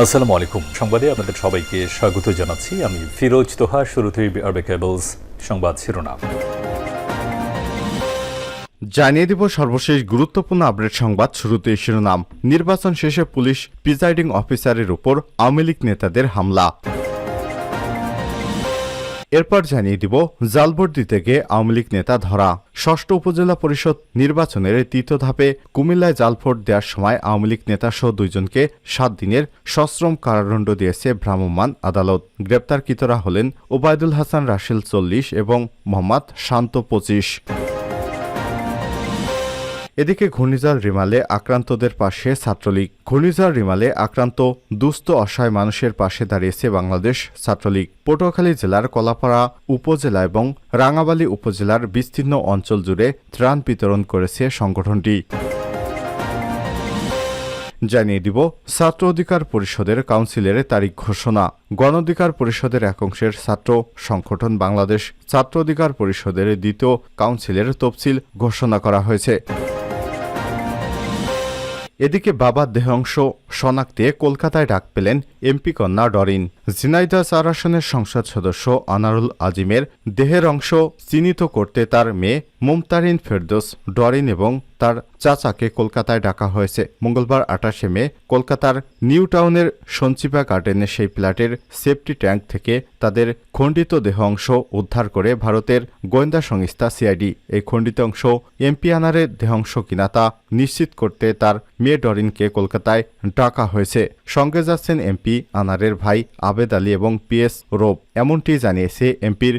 আসসালামু আলাইকুম। সংবাদে আপনাদের সবাইকে স্বাগত জানাচ্ছি। আমি ফিরোজ তোহা, শুরুতেই আরবে কেবলস সংবাদ শিরোনাম। জানিয়ে দিব সর্বশেষ গুরুত্বপূর্ণ আপডেট সংবাদ শুরুতে শিরোনাম। নির্বাচন শেষে পুলিশ প্রিজাইডিং অফিসারের উপর আওয়ামী লীগ নেতাদের হামলা। এরপর জানিয়ে দিব জালভোট দিতে গিয়ে আওয়ামী লীগ নেতা ধরা। ষষ্ঠ উপজেলা পরিষদ নির্বাচনের তৃতীয় ধাপে কুমিল্লায় জালভোট দেওয়ার সময় আওয়ামী লীগ নেতা সহ দুইজনকে সাত দিনের সশ্রম কারাদণ্ড দিয়েছে ভ্রাম্যমাণ আদালত। গ্রেপ্তারকৃতরা হলেন ওবায়দুল হাসান রাশেল চল্লিশ এবং মোহাম্মদ শান্ত পঁচিশ। এদিকে ঘূর্ণিঝড় রিমালে আক্রান্তদের পাশে ছাত্রলীগ। ঘূর্ণিঝড় রিমালে আক্রান্ত, দুস্থ, অসহায় মানুষের পাশে দাঁড়িয়েছে বাংলাদেশ ছাত্রলীগ। পটুয়াখালী জেলার কলাপাড়া উপজেলা এবং রাঙাবালী উপজেলার বিস্তীর্ণ অঞ্চল জুড়ে ত্রাণ বিতরণ করেছে সংগঠনটি। জানিয়ে দিব, ছাত্র অধিকার পরিষদের কাউন্সিলের তারিখ ঘোষণা। গণ অধিকার পরিষদের এক অংশের ছাত্র সংগঠন বাংলাদেশ ছাত্র অধিকার পরিষদের দ্বিতীয় কাউন্সিলের তফসিল ঘোষণা করা হয়েছে। এদিকে বাবার দেহাংশ শনাক্তে কলকাতায় ডাক পেলেন এমপি কন্যা ডরিন। ঝিনাইদহ চার সংসদ সদস্য আনারুল আজিমের দেহের অংশ চিহ্নিত করতে তার মেয়ে মুমতারিন ফেরদোস, ডরিন এবং তার চাচাকে কলকাতায় ডাকা হয়েছে। মঙ্গলবার আঠাশে মে কলকাতার নিউ টাউনের সঞ্চিপা গার্ডেনের সেই ফ্ল্যাটের সেফটি ট্যাঙ্ক থেকে তাদের খণ্ডিত দেহ অংশ উদ্ধার করে ভারতের গোয়েন্দা সংস্থা সিআইডি। এই খণ্ডিত অংশ এমপি আনারের দেহাংশ কিনা তা নিশ্চিত করতে তার মেয়ে ডরিনকে কলকাতায় ডাকা হয়েছে। সঙ্গে যাচ্ছেন এমপি আনারের ভাই আবেদ আলী এবং পিএস রোব। এমনটি জানিয়েছে এমপির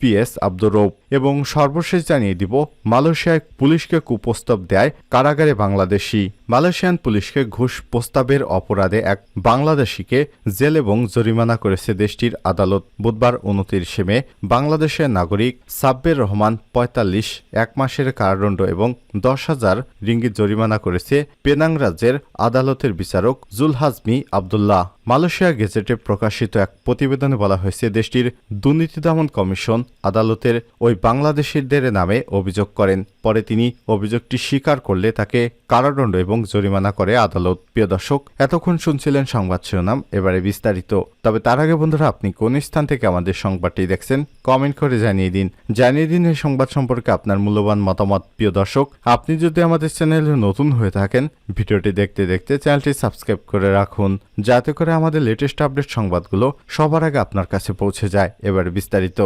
পিএস আব্দুর রৌফ এবং সর্বশেষ জানিয়ে দিব, মালয়েশিয়ায় পুলিশকে কুপ্রস্তাব দেয় কারাগারে বাংলাদেশি। মালয়েশিয়ান পুলিশকে ঘুষ প্রস্তাবের অপরাধে এক বাংলাদেশিকে জেল এবং জরিমানা করেছে দেশটির আদালত। বুধবার উনতিরিশে মে বাংলাদেশের নাগরিক সাব্বির রহমান পঁয়তাল্লিশ, এক মাসের কারাদণ্ড এবং দশ হাজার রিঙ্গিত জরিমানা করেছে পেনাং রাজ্যের আদালতের বিচারক জুলহাজমি আবদুল্লাহ। মালয়েশিয়া গেজেটে প্রকাশিত এক প্রতিবেদনে বলা হয়েছে, দেশটির দুর্নীতি দমন কমিশন আদালতের ওই বাংলাদেশিদের নামে অভিযোগ করেন। পরে তিনি অভিযোগটি স্বীকার করলে তাকে কারাদণ্ড এবং জরিমানা করে আদালত। প্রিয় দর্শক, এতক্ষণ শুনছিলেন সংবাদ শিরোনাম, এবারে বিস্তারিত। তবে তার আগে বন্ধুরা, আপনি কোন স্থান থেকে আমাদের সংবাদটি দেখছেন, কমেন্ট করে জানিয়ে দিন। জানিয়ে দিন এই সংবাদ সম্পর্কে আপনার মূল্যবান মতামত। প্রিয় দর্শক, আপনি যদি আমাদের চ্যানেলে নতুন হয়ে থাকেন, ভিডিওটি দেখতে দেখতে চ্যানেলটি সাবস্ক্রাইব করে রাখুন, যাতে করে আমাদের লেটেস্ট আপডেট সংবাদগুলো সবার আগে আপনার কাছে পৌঁছে যায়। এবার বিস্তারিত।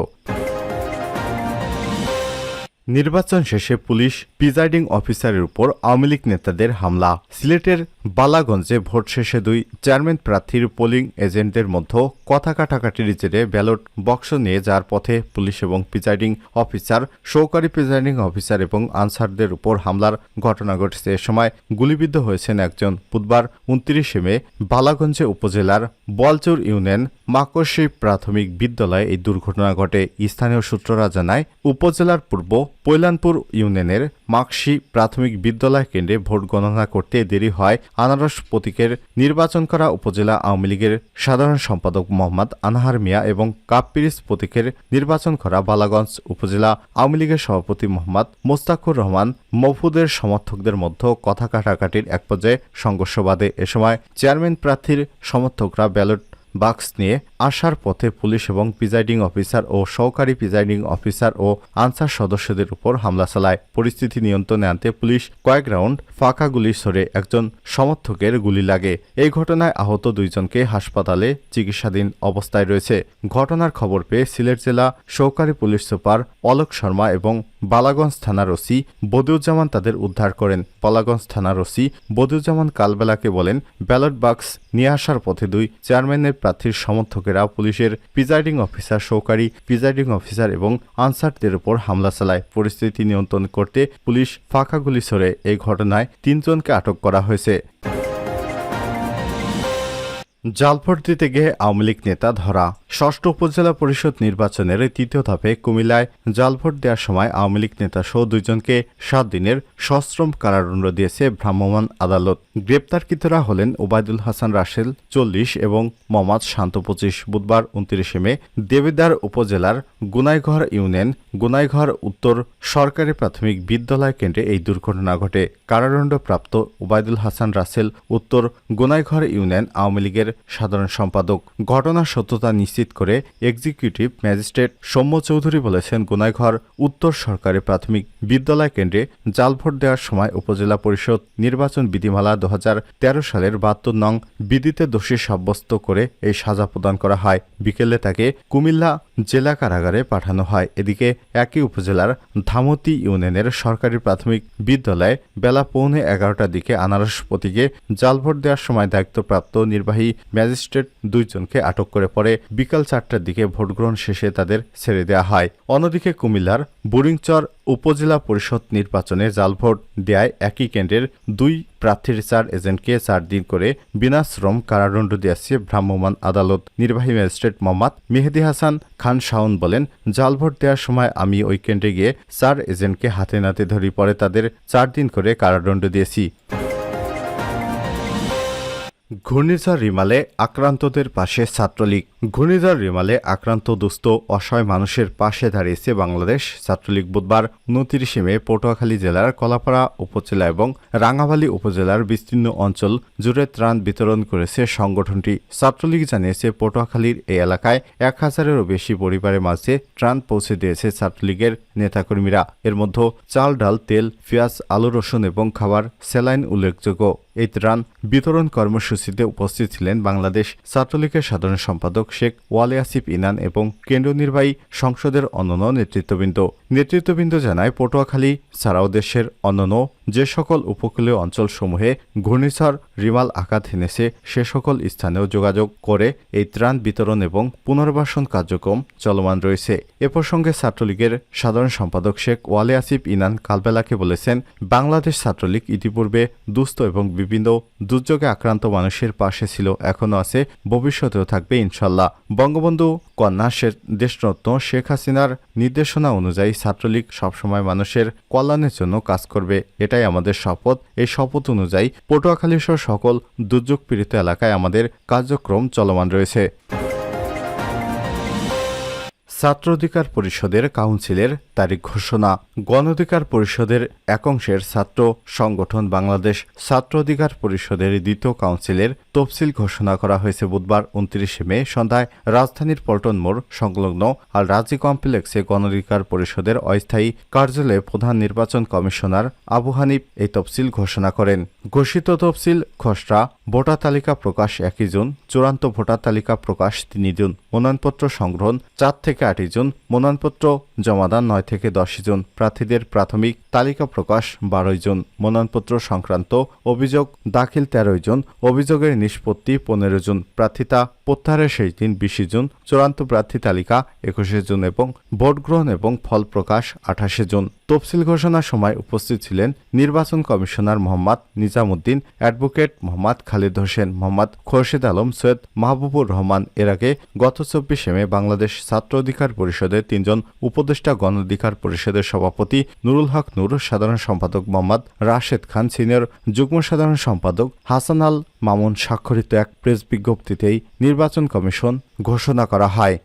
নির্বাচন শেষে পুলিশ প্রিজাইডিং অফিসারের উপর আওয়ামী লীগ নেতাদের হামলা। সিলেটের বালাগঞ্জে ভোট শেষে দুই চেয়ারম্যান প্রার্থীর পোলিং এজেন্টদের মধ্যে কথা কাটাকাটির জেরে ব্যালট বক্স নিয়ে যাওয়ার পথে পুলিশ এবং প্রিজাইডিং অফিসার, সহকারী প্রিজাইডিং অফিসার এবং আনসারদের উপর হামলার ঘটনা ঘটেছে। এ সময় গুলিবিদ্ধ হয়েছেন একজন। বুধবার উনত্রিশে মে বালাগঞ্জে উপজেলার বলচুর ইউনিয়ন মাকসি প্রাথমিক বিদ্যালয়ে এই দুর্ঘটনা ঘটে। স্থানীয় সূত্ররা জানায়, উপজেলার পূর্ব পৈলানপুর ইউনিয়নের মাকসি প্রাথমিক বিদ্যালয় কেন্দ্রে ভোট গণনা করতে দেরি হয় আনারস প্রতীকের নির্বাচন করা উপজেলা আওয়ামী লীগের সাধারণ সম্পাদক মোহাম্মদ আনহার মিয়া এবং কাপ্পিরিস প্রতীকের নির্বাচন করা বালাগঞ্জ উপজেলা আওয়ামী লীগের সভাপতি মোহাম্মদ মোস্তাকুর রহমান মফুদের সমর্থকদের মধ্যে কথা কাটাকাটির এক পর্যায়ে সংঘর্ষ বাধে। এ সময় চেয়ারম্যান প্রার্থীর সমর্থকরা ব্যালট বাক্স নিয়ে আসার পথে পুলিশ এবং প্রিজাইডিং অফিসার ও সহকারী প্রিজাইডিং অফিসার ও আনসার সদস্যদের উপর হামলা চালায়। পরিস্থিতি নিয়ন্ত্রণে আনতে পুলিশ কয়েক রাউন্ড ফাঁকা গুলি সরে একজন সমর্থকের গুলি লাগে। এই ঘটনায় আহত দুইজনকে হাসপাতালে চিকিৎসাধীন অবস্থায় রয়েছে। ঘটনার খবর পেয়ে সিলেট জেলা সহকারী পুলিশ সুপার অলোক শর্মা এবং বালাগঞ্জ থানার ওসি বদিউজ্জামান তাদের উদ্ধার করেন। বালাগঞ্জ থানার ওসি বদিউজ্জামান কালবেলাকে বলেন, ব্যালট বাক্স নিয়ে আসার পথে দুই চেয়ারম্যানের প্রার্থীর সমর্থকেরা পুলিশের প্রিজাইডিং অফিসার সহকারী প্রিজাইডিং অফিসার এবং আনসারদের উপর হামলা চালায়। পরিস্থিতি নিয়ন্ত্রণ করতে পুলিশ ফাঁকা গুলি সরে এই ঘটনায় তিনজনকে আটক করা হয়েছে। জালপট দিতে গিয়ে আওয়ামী লীগ নেতা ধরা ষষ্ঠ উপজেলা পরিষদ নির্বাচনের তৃতীয় ধাপে কুমিল্লায় জাল ভোট দেওয়ার সময় আওয়ামী লীগ নেতা সহ দুইজনকে সাত দিনের সশ্রম কারাদণ্ড দিয়েছে ভ্রাম্যমাণ আদালত। গ্রেপ্তারকৃতরা হলেন ওবায়দুল হাসান রাসেল চল্লিশ এবং মোহাম্মদ শান্ত পঁচিশ। বুধবার উনত্রিশে মে দেবিদ্বার উপজেলার গুনাইঘর ইউনিয়ন গুনাইঘর উত্তর সরকারি প্রাথমিক বিদ্যালয় কেন্দ্রে এই দুর্ঘটনা ঘটে। কারাদণ্ডপ্রাপ্ত ওবায়দুল হাসান রাসেল উত্তর গুনাইঘর ইউনিয়ন আওয়ামী লীগের সাধারণ সম্পাদক। ঘটনার সত্যতা নিশ্চিত করে এক্সিকিউটিভ ম্যাজিস্ট্রেট সৌম্য চৌধুরী বলেছেন, গুনাইঘর উত্তর সরকারি প্রাথমিক বিদ্যালয় কেন্দ্রে জাল ভোট দেওয়ার সময় উপজেলা পরিষদ নির্বাচন বিধিমালা দুহাজার তেরো সালের বাহাত্তর নং বিধিতে দোষী সাব্যস্ত করে এই সাজা প্রদান করা হয়। বিকেলে তাকে কুমিল্লা জেলা কারাগারে পাঠানো হয়। এদিকে একই উপজেলার ধামতি ইউনিয়নের সরকারি প্রাথমিক বিদ্যালয়ে বেলা পৌনে এগারোটার দিকে আনারস প্রতীকে জাল ভোট দেওয়ার সময় দায়িত্বপ্রাপ্ত নির্বাহী ম্যাজিস্ট্রেট দুইজনকে আটক করে পরে বিকাল চারটার দিকে ভোটগ্রহণ শেষে তাদের ছেড়ে দেওয়া হয়। অন্যদিকে কুমিল্লার বুরিংচর উপজেলা পরিষদ নির্বাচনে জাল ভোট দেয় একই কেন্দ্রের দুই প্রার্থীর চার এজেন্টকে চার দিন করে বিনাশ্রম কারাদণ্ড দিয়েছে ভ্রাম্যমাণ আদালত। নির্বাহী ম্যাজিস্ট্রেট মোহাম্মদ মেহেদি হাসান খান শাওন বলেন জাল ভোট দেওয়ার সময় আমি ওই কেন্দ্রে গিয়ে চার এজেন্টকে হাতে নাতে ধরি পরে তাদের চার দিন করে কারাদণ্ড দিয়েছি। ঘূর্ণিঝড় রিমালে আক্রান্তদের পাশে ছাত্রলীগ। ঘূর্ণিঝড় রিমালে আক্রান্ত দুস্থ অসহায় মানুষের পাশে দাঁড়িয়েছে বাংলাদেশ ছাত্রলীগ বুধবার উনতিরিশে মে পটুয়াখালী জেলার কলাপাড়া উপজেলা এবং রাঙাবালী উপজেলার বিস্তীর্ণ অঞ্চল জুড়ে ত্রাণ বিতরণ করেছে সংগঠনটি। ছাত্রলীগ জানিয়েছে, পটুয়াখালীর এই এলাকায় এক হাজারেরও বেশি পরিবারের মাঝে ত্রাণ পৌঁছে দিয়েছে ছাত্রলীগের নেতাকর্মীরা। এর মধ্যে চাল ডাল, তেল, পেঁয়াজ, আলু, রসুন এবং খাবার, স্যালাইন উল্লেখযোগ্য। এই ত্রাণ বিতরণ কর্মসূচিতে উপস্থিত ছিলেন বাংলাদেশ ছাত্রলীগের সাধারণ সম্পাদক শেখ ওয়ালে আসিফ ইনান এবং কেন্দ্রীয় নির্বাহী সংসদের অন্যান্য নেতৃত্ববৃন্দ। নেতৃত্ববৃন্দ জানায়, পটুয়াখালী, ছাড়াও দেশের অন্যান্য যে সকল উপকূলীয় অঞ্চলসমূহে ঘূর্ণিঝড় রিমাল আঘাত হেনেছে, সে সকল স্থানেও যোগাযোগ করে এই ত্রাণ বিতরণ এবং পুনর্বাসন কার্যক্রম চলমান রয়েছে। এ প্রসঙ্গে ছাত্রলীগের সাধারণ সম্পাদক শেখ ওয়ালে আসিফ ইনান কালবেলাকে বলেছেন, বাংলাদেশ ছাত্রলীগ ইতিপূর্বে দুস্থ এবং বিভিন্ন দুর্যোগে আক্রান্ত মানুষের পাশে ছিল, এখনও আছে, ভবিষ্যতেও থাকবে ইনশাল্লাহ। বঙ্গবন্ধু কন্যা দেশরত্ন শেখ হাসিনার নির্দেশনা অনুযায়ী ছাত্রলীগ সবসময় মানুষের কল্যাণের জন্য কাজ করবে, এটাই আমাদের শপথ। এই শপথ অনুযায়ী পটুয়াখালী সহ সকল দুর্যোগ পীড়িত এলাকায় আমাদের কার্যক্রম চলমান রয়েছে। ছাত্র অধিকার পরিষদের কাউন্সিলের তারিখ ঘোষণা। গণ অধিকার পরিষদের একাংশের ছাত্র সংগঠন বাংলাদেশ ছাত্র অধিকার পরিষদের দ্বিতীয় কাউন্সিলের তফসিল ঘোষণা করা হয়েছে বুধবার উনত্রিশে মে সন্ধ্যায় রাজধানীর পল্টন মোড় সংলগ্ন আর রাজি কমপ্লেক্সে গণ অধিকার পরিষদের অস্থায়ী কার্যালয়ে প্রধান নির্বাচন কমিশনার আবু হানিফ এই তফসিল ঘোষণা করেন। ঘোষিত তফসিল খসড়া ভোটার তালিকা প্রকাশ একই জুন, চূড়ান্ত ভোটার তালিকা প্রকাশ তিন জুন, মনোনয়নপত্র সংগ্রহণ চার থেকে আটই জুন, মনোনয়নপত্র জমাদান নয় থেকে দশই জুন, প্রার্থীদের প্রাথমিক তালিকা প্রকাশ বারোই জুন, মনোনয়নপত্র সংক্রান্ত অভিযোগ দাখিল তেরোই জুন, অভিযোগের নিষ্পত্তি পনেরো জুন, প্রার্থিতা প্রত্যাহারের শেষ দিন বিশে জুন, চূড়ান্ত প্রার্থী তালিকা একুশে জুন এবং ভোট গ্রহণ এবং ফল প্রকাশ আঠাশে জুন। তফসিল ঘোষণার সময় উপস্থিত ছিলেন নির্বাচন কমিশনার মোহাম্মদ নিজামুদ্দিন, অ্যাডভোকেট মোহাম্মদ খালিদ হোসেন, মোহাম্মদ খোরশেদ আলম, সৈয়দ মাহবুবুর রহমান। এর আগে গত চব্বিশে মে বাংলাদেশ ছাত্র অধিকার পরিষদের তিনজন উপদেষ্টা গণ অধিকার পরিষদের সভাপতি নুরুল হক নূর, সাধারণ সম্পাদক মোহাম্মদ রাশেদ খান, সিনিয়র যুগ্ম সাধারণ সম্পাদক হাসান আল মামুন স্বাক্ষরিত এক প্রেস বিজ্ঞপ্তিতেই নির্বাচন কমিশন ঘোষণা করা হয়।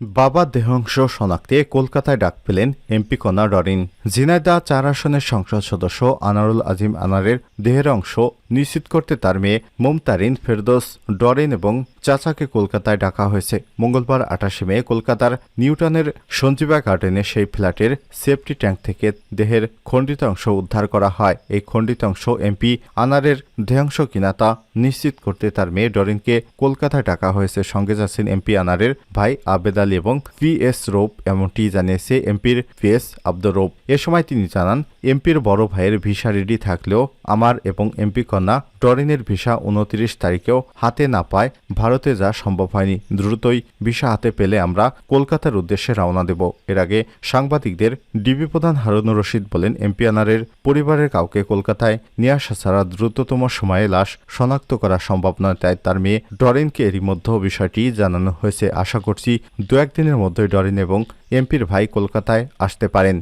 বাবা দেহাংশ শনাক্তে কলকাতায় ডাক পেলেন এমপি কন্যা ডরিন ঝিনাইদা চার আসনের সংসদ সদস্য আনারুল আজিম আনারের দেহের অংশ নিশ্চিত করতে তার মেয়ে মমতারিন ফেরদোস, ডরেন এবং চাচাকে কলকাতায় ডাকা হয়েছে। মঙ্গলবার আঠাশে মে কলকাতার নিউটনের সঞ্জীবা গার্ডেনে সেই ফ্ল্যাটের সেফটি ট্যাঙ্ক থেকে দেহের খণ্ডিত অংশ উদ্ধার করা হয়। এই খণ্ডিত অংশ এমপি আনারের দেহাংশ কিনা তা নিশ্চিত করতে তার মেয়ে ডরিনকে কলকাতায় ডাকা হয়েছে। সঙ্গে যাচ্ছেন এমপি আনারের ভাই আবেদ আলী এবং পি এস রৌপ এমনটি জানিয়েছে এমপির পি এস আব্দুর রৌপ এ সময় তিনি জানান, এমপির বড় ভাইয়ের ভিসা রেডি থাকলেও আমার এবং এমপি কন্যা ডরিনের ভিসা উনত্রিশ তারিখেও হাতে না পায়, ভারতে যা সম্ভব হয়নি। দ্রুতই ভিসা হাতে পেলে আমরা কলকাতার উদ্দেশ্যে রওনা দেব। এর আগে সাংবাদিকদের ডিবি প্রধান হারুনুর রশিদ বলেন, এমপি আনারের পরিবারের কাউকে কলকাতায় নিয়ে আসা ছাড়া দ্রুততম সময়ে লাশ শনাক্ত করা সম্ভব নয়, তাই তার মেয়ে ডরিনকে এরই মধ্যে বিষয়টি জানানো হয়েছে। আশা করছি দু একদিনের মধ্যেই ডরিন এবং এমপির ভাই কলকাতায় আসতে পারেন।